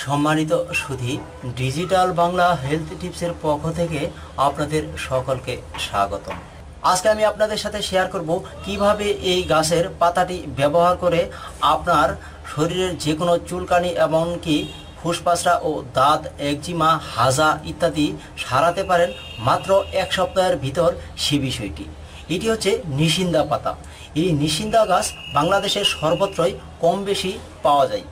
সম্মানিত সুধি, digital Bangla health টিপসের পক্ষ থেকে আপনাদের সকলকে স্বাগতম। আজকে আমি আপনাদের সাথে শেয়ার করব কীভাবে এই গাছের পাতাটি ব্যবহার করে আপনার শরীরের যে কোনো চুলকানি এমনকি ফুসপাসরা ও দাঁত, একজিমা, হাজা ইত্যাদি সারাতে পারেন মাত্র এক সপ্তাহের ভিতর সে বিষয়টি। এটি হচ্ছে নিশিন্দা পাতা। এই নিশিন্দা গাছ বাংলাদেশের সর্বত্রই কম বেশি পাওয়া যায়।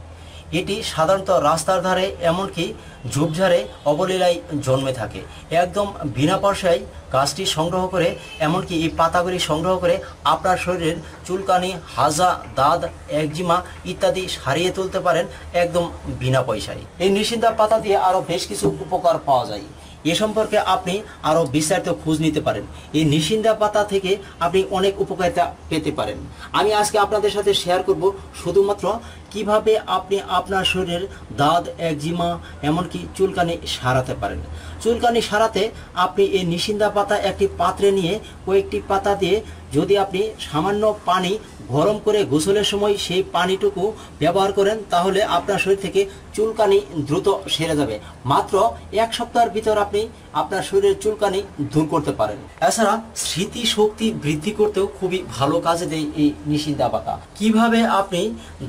এটি সাধারণত রাস্তার ধারে, এমনকি ঝুপঝাড়ে অবলীলায় জন্মে থাকে। একদম বিনা পয়সায় গাছটি সংগ্রহ করে, এমনকি এই পাতাগুলি সংগ্রহ করে আপনার শরীরের চুলকানি, হাজা, দাঁত, একজিমা ইত্যাদি সারিয়ে তুলতে পারেন একদম বিনা পয়সায়। এই নিশিন্দা পাতা দিয়ে আরও বেশ কিছু উপকার পাওয়া যায়। এ সম্পর্কে আপনি আরও বিস্তারিত খোঁজ নিতে পারেন। এই নিশিন্দা পাতা থেকে আপনি অনেক উপকারিতা পেতে পারেন। আমি আজকে আপনাদের সাথে শেয়ার করব শুধুমাত্র কীভাবে আপনি আপনার শরীরের দাঁত, একজিমা, এমনকি চুলকানি সারাতে পারেন। চুলকানি সারাতে আপনি এই নিশিন্দা পাতা একটি পাত্রে নিয়ে কয়েকটি পাতা দিয়ে যদি আপনি সামান্য পানি গরম করে গোসলের সময় সেই পানিটুকু ব্যবহার করেন, তাহলে আপনার শরীর থেকে চুলকানি দ্রুত সেরে যাবে। মাত্র এক সপ্তাহের ভিতর আপনি আপনার শরীরের চুলকানি দূর করতে পারেন। এছাড়া স্মৃতি শক্তি বৃদ্ধি করতেও খুবই ভালো কাজে দেয় এই নিশিন্দা পাতা কীভাবে আপনি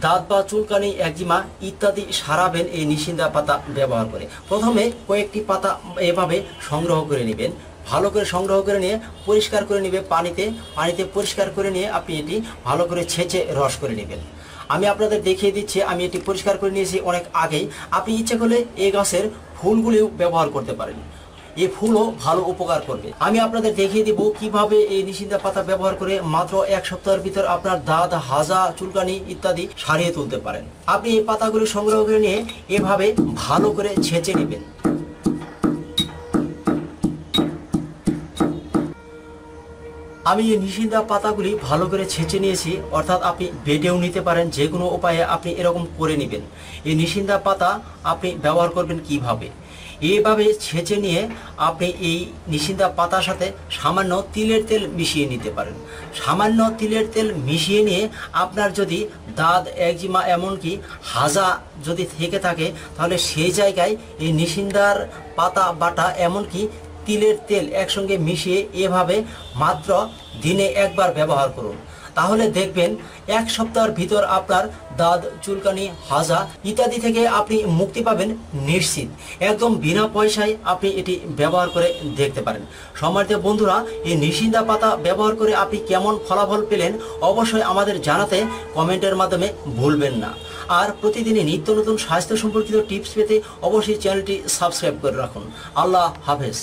দাঁত বা চুলকানি, একজিমা ইত্যাদি সারাবেন এই নিশিন্দা পাতা ব্যবহার করে? প্রথমে কয়েকটি পাতা এভাবে সংগ্রহ করে নেবেন। ভালো করে সংগ্রহ করে নিয়ে পরিষ্কার করে নেবে পানিতে। পানিতে পরিষ্কার করে নিয়ে আপনি এটি ভালো করে ছেঁচে রস করে নেবেন। আমি আপনাদের দেখিয়ে দিচ্ছি, আমি এটি পরিষ্কার করে নিয়েছি অনেক আগেই। আপনি ইচ্ছে করলে এই গাছের ফুলগুলিও ব্যবহার করতে পারেন। এই ফুলও ভালো উপকার করবে। আমি আপনাদের দেখিয়ে দিব কীভাবে এই নিশিন্দা পাতা ব্যবহার করে মাত্র এক সপ্তাহের ভিতর আপনার দাঁত, হাজা, চুলকানি ইত্যাদি সারিয়ে তুলতে পারেন। আপনি এই পাতাগুলি সংগ্রহ করে নিয়ে এভাবে ভালো করে ছেঁচে নেবেন। আমি এই নিশিন্দা পাতাগুলি ভালো করে ছেঁচে নিয়েছি, অর্থাৎ আপনি বেটেও নিতে পারেন, যে কোনো উপায়ে আপনি এরকম করে নেবেন। এই নিশিন্দা পাতা আপনি ব্যবহার করবেন কীভাবে? এইভাবে ছেঁচে নিয়ে আপনি এই নিশিন্দা পাতার সাথে সামান্য তিলের তেল মিশিয়ে নিতে পারেন। সামান্য তিলের তেল মিশিয়ে নিয়ে আপনার যদি দাঁত, একজিমা এমনকি হাজা যদি থেকে থাকে, তাহলে সেই জায়গায় এই নিশিন্দার পাতা বাটা এমনকি তিলের তেল একসঙ্গে মিশিয়ে এভাবে মাত্র দিনে একবার ব্যবহার করুন। তাহলে দেখবেন, এক সপ্তাহের ভিতর আপনার দাঁত, চুলকানি, হাজা ইত্যাদি থেকে আপনি মুক্তি পাবেন নিশ্চিত। একদম বিনা পয়সায় আপনি এটি ব্যবহার করে দেখতে পারেন। সম্মানিত বন্ধুরা, এই নিশিন্দা পাতা ব্যবহার করে আপনি কেমন ফলাফল পেলেন অবশ্যই আমাদের জানাতে কমেন্টের মাধ্যমে ভুলবেন না। আর প্রতিদিনই নিত্য নতুন স্বাস্থ্য সম্পর্কিত টিপস পেতে অবশ্যই চ্যানেলটি সাবস্ক্রাইব করে রাখুন। আল্লাহ হাফেজ।